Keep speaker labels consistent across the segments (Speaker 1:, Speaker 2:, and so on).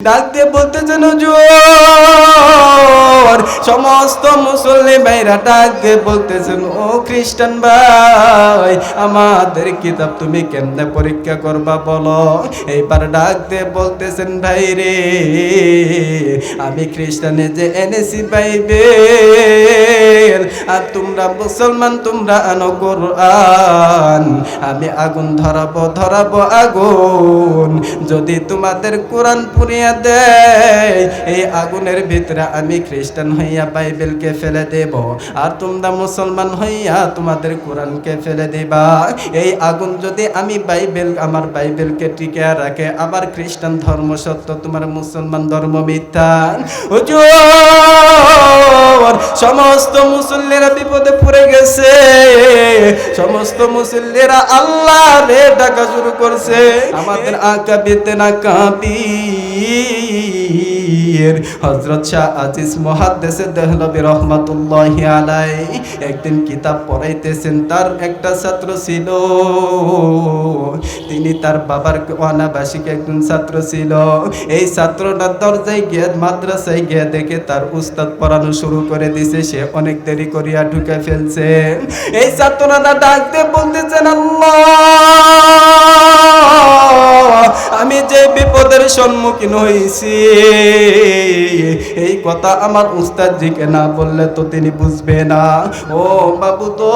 Speaker 1: ডাক দিয়ে বলতেছেন হুজুর সমস্ত মুসল্লি ভাইরা ডাক দিয়ে বলতেছেন ও খ্রিস্টান ভাই, আমাদের কিতাব তুমি কেমনে পরীক্ষা করবা বলো? এইবার ডাক দিয়ে বলতেছেন, ভাই রে, আমি খ্রিস্টানে যে এনেছি বাইবেল আর তোমরা মুসলমান, তোমরা আনো কোরআন। আমি আগুন ধরাবো ধরাবো আগুন। যদি তোমাদের কোরআন পুড়িয়ে দেয়, এই আগুনের ভিতরে আমি খ্রিস্টান হইয়া বাইবেলকে ফেলে দেব। আর তোমরা মুসলমান হইয়া তোমাদের কোরআনকে ফেলে দিবা। এই আগুন যদি আমি বাইবেল, আমার বাইবেলকে টিকে রাখে আবার খ্রিস্টান ধর্ম সত্য, তোমার মুসলমান ধর্ম মিথ্যা। সমস্ত মুসল্লিরা বিপদে পড়ে গেছে। সমস্ত মুসল্লিরা আল্লাহ রে ডাকা শুরু করছে। আমাদের আঁকা বেতে না কাবির হজরত শাহ আজিজ মহাদ্দেশে দেহলবি রহমাতুল্লাহ আলাই একদিন কিতাব পড়াইতেছেন, তার একটা ছাত্র ছিল। তিনি তার বাবার অনাবাসিক একজন ছাত্র ছিল। এই ছাত্রটা দরজায় গিয়ে মাদ্রাসায় গিয়ে দেখে তার উস্তাদ পড়ানো শুরু করে দিছে, সে অনেক দেরি করিয়া ঢুকে ফেলছে। এই ছাত্রটা ডাকতে বলতেছেন, আল্লাহ! আমি যে বিপদের সম্মুখীন হয়েছি। এই কথা আমার উস্তাদজিকে না বললে তো তিনি বুঝবে না। ও বাবু তো,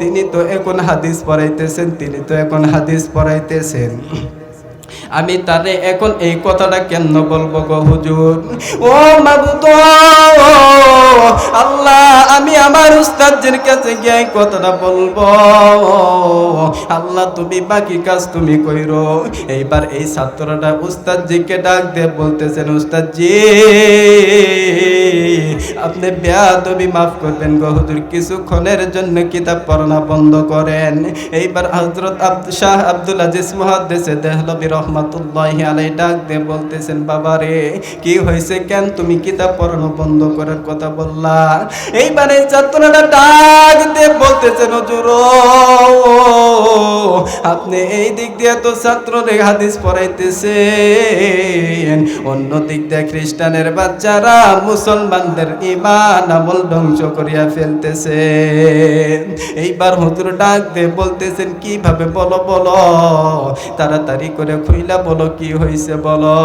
Speaker 1: তিনি তো এখন হাদিস পড়াইতেছেন, তিনি তো এখন হাদিস পড়াইতেছেন। আমি তারে এখন এই কথাটা কেন বলব গো হুজুর? ও বাবু তো আল্লাহ, আমি আমার উস্তাদের কাছে গিয়ে কথাটা বলব। আল্লাহ, তুমি বাকি কাজ তুমি কইরো। এইবার এই ছাত্রটা উস্তাদজিকে ডাক দিয়ে বলতেছেন, উস্তাদজি, আপনি বেয়াদবি মাফ করবেন গো হুজুর। কিছুক্ষণের জন্য কিতাব পড়ানো বন্ধ করেন। এইবার হজরত শাহ আব্দুল আজিজ মুহাদ্দিসে দেহলবি রহমাতুল্লাহ আলাই ডাক দিয়ে বলতেছেন, বাবা রে, কি হয়েছে কেন তুমি কিতাব পড়ানো বন্ধ করার কথা বললা? এইবার এই ডাক দিয়ে বলতেছেন, হুজুর আপনি এই দিক দিয়ে তো ছাত্ররে হাদিস পড়াইতেছেন। অন্য দিক দিয়ে খ্রিস্টানের বাচ্চারা মুসলমানদের ইমান আমল ধ্বংস করিয়া ফেলতেছে এইবার হুজুর ডাক দিয়ে বলতেছেন, কীভাবে বলো বলো? তাড়াতাড়ি করে খুইলা বলো, কি হয়েছে বলো?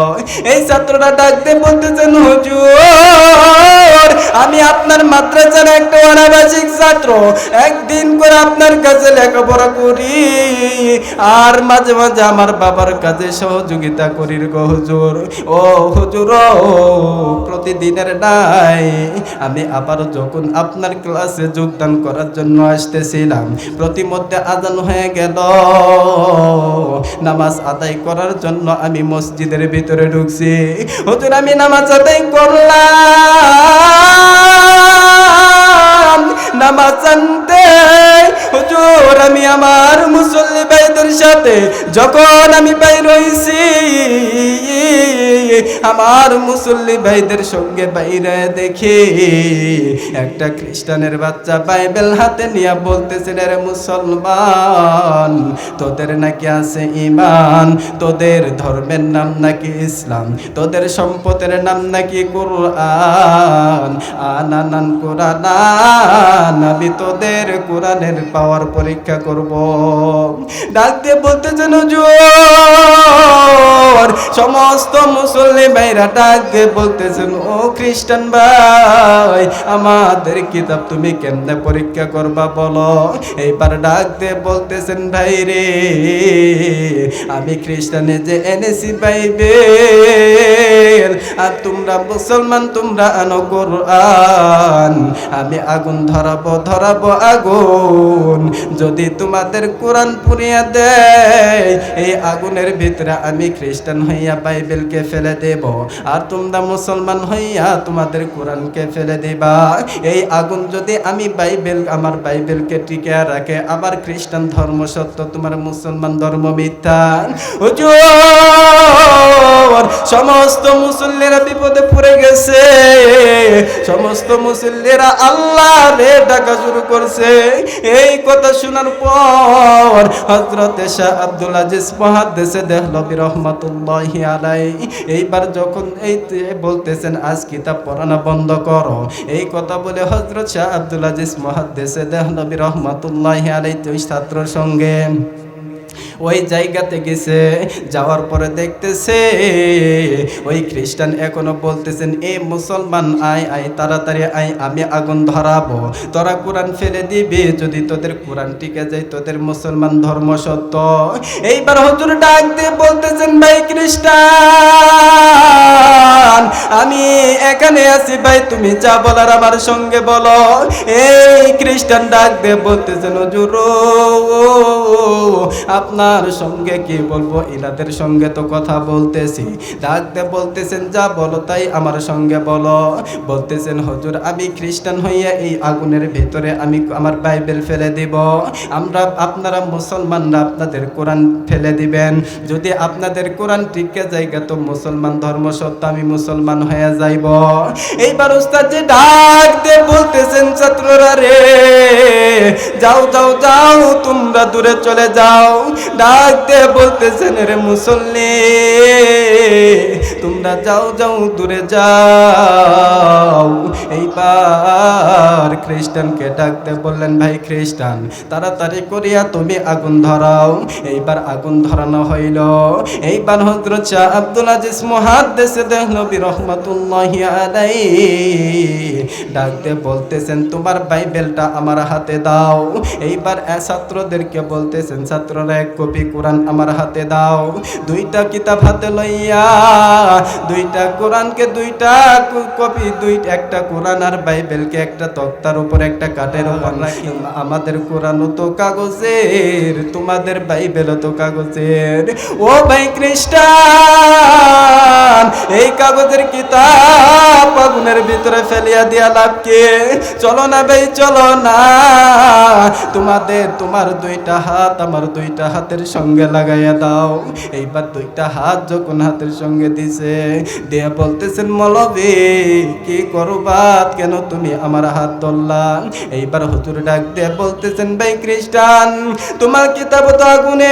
Speaker 1: এই ছাত্রটা ডাক দিয়ে বলতেছেন হুজুর, আমি আপনার মাদ্রাসার একটা অনাবাসিক ছাত্র। একদিন করে আপনার কাছে লেখাপড়া করি। আর মাঝে মাঝে আমার বাবার কাছে সহযোগিতা করি গো, হুজুর। ও হুজুর প্রতিদিনের নাই। আমি আবার যখন আপনার ক্লাসে যোগদান করার জন্য আসতেছিলাম, প্রতিমধ্যে আজান হয়ে গেল। নামাজ আদায় করার জন্য আমি মসজিদের ভিতরে ঢুকছি। হুজুর, আমি নামাজ আদায় করলাম। নামাজ আনতে। হুজুর, আমি আমার মুসল্লি ভাইদের সাথে যখন আমি বাইর হইছি, আমার মুসল্লি ভাইদের সঙ্গে বাইরে দেখি, একটা খ্রিস্টানের বাচ্চা বাইবেল হাতে নিয়ে বলতেছে, রে মুসলমান তোদের নাকি আছে ইমান তোদের ধর্মের নাম নাকি ইসলাম? তোদের সম্পদের নাম নাকি কোরআন? আনানান কোরআন আমি তোদের কোরআনের পাওয়ার পরীক্ষা করব। ডাক দিয়ে বলতেছেন, হুজুর, সমস্ত মুসল্লি ভাইরা ডাক দিয়ে বলতেছেন, ও খ্রিস্টান ভাই, আমাদের কিতাব তুমি কেমনে পরীক্ষা করবা বলো? এইবার ডাক দিয়ে বলতেছেন ভাই রে আমি খ্রিস্টানে যে এনেছি বাইবেল, আর তোমরা মুসলমান, তোমরা আনো কোরআন। আমি আগুন ধরাবো ধরাবো আগুন। যদি তোমাদের কোরআন পুড়িয়ে দেয়, এই আগুনের ভিতরে আমি খ্রিস্টান হইয়া বাইবেলকে ফেলে দেব। আর তোমরা মুসলমান হইয়া তোমাদের কোরআনকে ফেলে দিবা। এই আগুন যদি আমি বাইবেল, আমার বাইবেলকে টিকে রাখে আবার খ্রিস্টান ধর্ম সত্য তোমার মুসলমান ধর্ম মিথ্যা সমস্ত মুসল্লিরা বিপদে পড়ে গেছে। সমস্ত মুসল্লিরা আল্লাহ রে ডাকা শুরু করছে। এই কথা শোনার পর হজরত শাহ আব্দুল আজিজ মহাদেশে দেহলবি রহমতুল্লাহ আলাই এইবার যখন এই বলতেছেন, আজ কিতাব পড়ানো বন্ধ করো। এই কথা বলে হজরত শাহ আব্দুল আজিজ মহাদেশে দেহলবি রহমতুল্লাহ আলাই ওই ছাত্রর সঙ্গে ওই জায়গাতে গেছে যাওয়ার পরে দেখতেছে ওই খ্রিস্টান এখনও বলতেছেন এ মুসলমান আয় আয় তাড়াতাড়ি আয় আমি আগুন ধরাবো। তোরা কোরআন ফেলে দিবি যদি তোদের কোরআন টিকে যায় তোদের মুসলমান ধর্ম সত্য। এইবার হুজুর ডাক দিয়ে বলতেছেন ভাই খ্রিস্টান আমি এখানে আছি ভাই তুমি যা বলার আমার সঙ্গে বলো। এই খ্রিস্টান ডাক দিয়ে বলতেছেন হুজুর ও, আপনার সঙ্গে কি বলব? ইনাদের সঙ্গে তো কথা বলতেছি। ডাকতে বলতেছেন, যা বলো তাই আমার সঙ্গে বলো। বলতেছেন, হুজুর, আমি খ্রিস্টান হইয়া এই আগুনের ভিতরে আমি আমার বাইবেল ফেলে দিব। আমরা, আপনারা মুসলমানরা আপনাদের কোরআন ফেলে দিবেন। যদি আপনাদের কোরআন টিকে জায়গা, তো মুসলমান ধর্ম সত্য আমি মুসলমান হয়ে যাইব। এইবার উস্তাদ যে ডাকতে বলতেছেন, ছাত্ররা রে, যাও যাও যাও, তোমরা দূরে চলে যাও। ডাক দিয়ে বলতেছেন রে মুসল্লি, তোমরা যাও যাও, দূরে যাও। এইবার খ্রিস্টানকে ডাকতে বললেন, ভাই খ্রিস্টান, তাড়াতাড়ি করিয়া তুমি আগুন ধরাও। এইবার আগুন ধরানো হইল। এইবার হজরত শাহ আব্দুল আজিজ মুহাদ্দিস দেহলবি রহমাতুল্লাহ আলাই ডাকতে বলতেছেন, তোমার বাইবেলটা আমার হাতে দাও। এইবার ছাত্রদেরকে বলতেছেন, ছাত্ররা এক কপি কোরআন আমার হাতে দাও। দুইটা কিতাব হাতে লইয়া দুইটা কোরআনকে দুইটা কপি দুই একটা কোরআন আর বাইবেলকে একটা তক্তার উপর একটা কাঠের উপর আমাদের কোরআনও তো কাগজের তোমাদের বাইবেলও তো কাগজের। ও ভাই খ্রিস্টান এই কাগজের কিতাব আগুনের ভিতরে ফেলিয়া দিয়া লাভ কে? চলো না ভাই চলো না। তোমাদের তোমার দুইটা হাত আমার দুইটা হাতের সঙ্গে লাগাইয়া দাও। এইবার দুইটা হাত যখন হাতের সঙ্গে দিছে, দিয়ে বলতেছেন, মলবে, কি করবাত কেন তুমি আমার হাত ধরলা? এইবার হুজুর ডাক দিয়ে বলতেছেন, ভাই খ্রিস্টান, তোমার কিতাব তো আগুনের,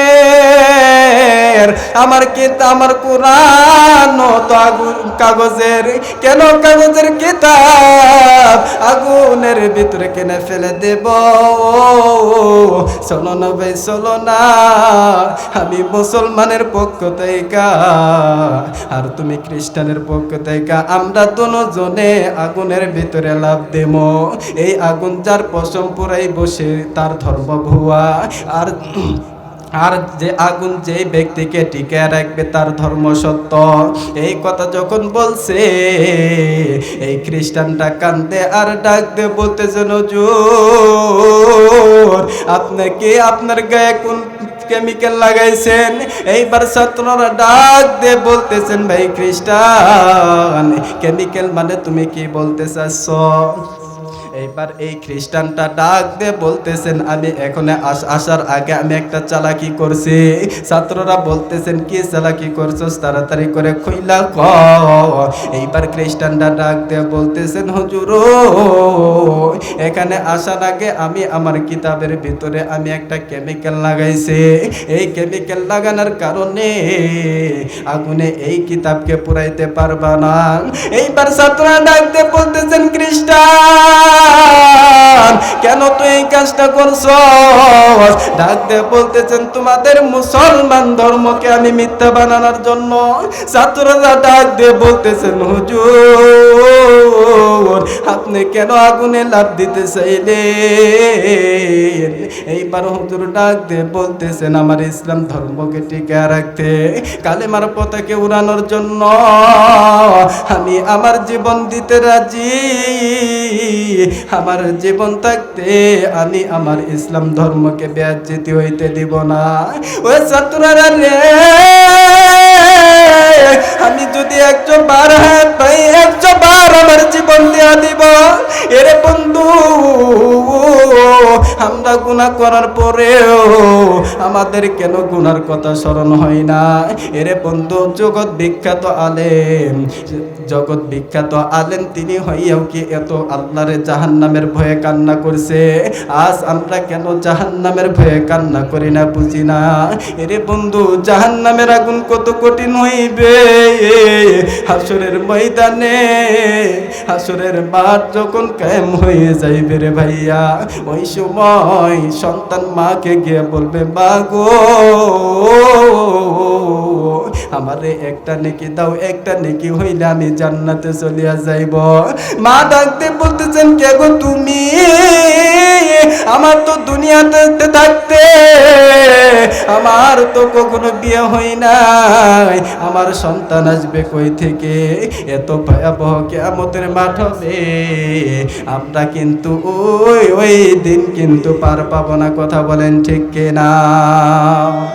Speaker 1: আমার কিতাব, আমার কোরআন তো আগুন কাগজের। কেন কাগজের কিতাব আগুনের ভিতরে কেনে ফেলে দেব? চলো না ভাই চলো না। আমি মুসলমানের পক্ষ থেকে, আর তুমি খ্রিস্টানের পক্ষ থেকে, আমরা দুজনে আগুনের ভিতরে লাভ দেব। এই আগুন যার পশম পুরাই বসে তার ধর্ম ভুয়া আর আর যে আগুন যে ব্যক্তিকে টিকে রাখবে তার ধর্ম সত্য। এই কথা যখন বলছে, এই খ্রিস্টানটা কান্দে আর ডাক দে বলতেছেন হুজুর আপনাকে আপনার গায়ে কোন কেমিক্যাল লাগাইছেন, এইবার ছাত্ররা ডাক দিয়ে বলতেছেন, ভাই খ্রিস্টান কেমিক্যাল মানে তুমি কি বলতে চাচ্ছ? এইবার এই খ্রিস্টানটা ডাক দিয়ে বলতেছেন, আমি এখানে আসার আগে আমি একটা চালাকি করছি। ছাত্ররা বলতেছেন, কি চালাকি করছস? তাড়াতাড়ি করে খুইলা ক। এইবার খ্রিস্টানটা ডাক দিয়ে বলতেছেন, হুজুর, এখানে আসার আগে আমি আমার কিতাবের ভিতরে আমি একটা কেমিক্যাল লাগাইছি। এই কেমিক্যাল লাগানোর কারণে আগুনে এই কিতাবকে পুরাইতে পারবা না। এইবার ছাত্ররা ডাক দিয়ে বলতেছেন, খ্রিস্টান কেন তুই এই কাজটা করছ ডাক বলতেছেন, তোমাদের মুসলমান ধর্মকে আমি মিথ্যা বানানোর জন্য। ছাত্ররা ডাক দিয়ে বলতেছেন, হুজুর আপনি কেন আগুনে লাভ দিতে চাইলেন? এইবার হুজুর ডাক দিয়ে বলতেছেন, আমার ইসলাম ধর্মকে টিকে রাখতে, কালেমার পতাকে উড়ানোর জন্য আমি আমার জীবন দিতে রাজি। আমার জীবন থাকতে আমি আমার ইসলাম ধর্মকে ব্যাজ্যিত হইতে দিব না। ওই ছাত্ররা রে, আমি যদি একশো বার হাত পাই, একশো বার আমার জীবন দেওয়া দিব। এরে বন্ধু, আমরা গুনাহ করার পরেও আমাদের কেন গুনার কথা স্মরণ হয় না? এরে বন্ধু, জগৎ বিখ্যাত আলেম। জগৎ বিখ্যাত আলেম তিনি হইয়াও কি এত আল্লাহরে জাহান্নামের ভয়ে কান্না করছে? আজ আমরা কেন জাহান্নামের ভয়ে কান্না করি না বুঝি না? এরে বন্ধু, জাহান্নামের আগুন কত কঠিন হইবে? হাসরের ময়দানে হাসরের মাঠ যখন কায়েম হয়ে যাইবে রে ভাইয়া, ওই সময় সন্তান মাকে গিয়ে বলবে, মা গো, আমারে একটা নেকি দাও, একটা নেকি হইলে আমি জান্নাতে চলিয়া যাইব। মা ডাকতে বলতেছেন, কে গো তুমি? আমার তো দুনিয়াতে থাকতে, আমার তো কখনো বিয়ে হই নাই। আমার সন্তান আসবে কই থেকে? এত ভয়াবহ কেমতের মাঠ হবে আমরা কিন্তু ওই ওই দিন কিন্তু পার পাবো না, কথা বলেন ঠিক কিনা?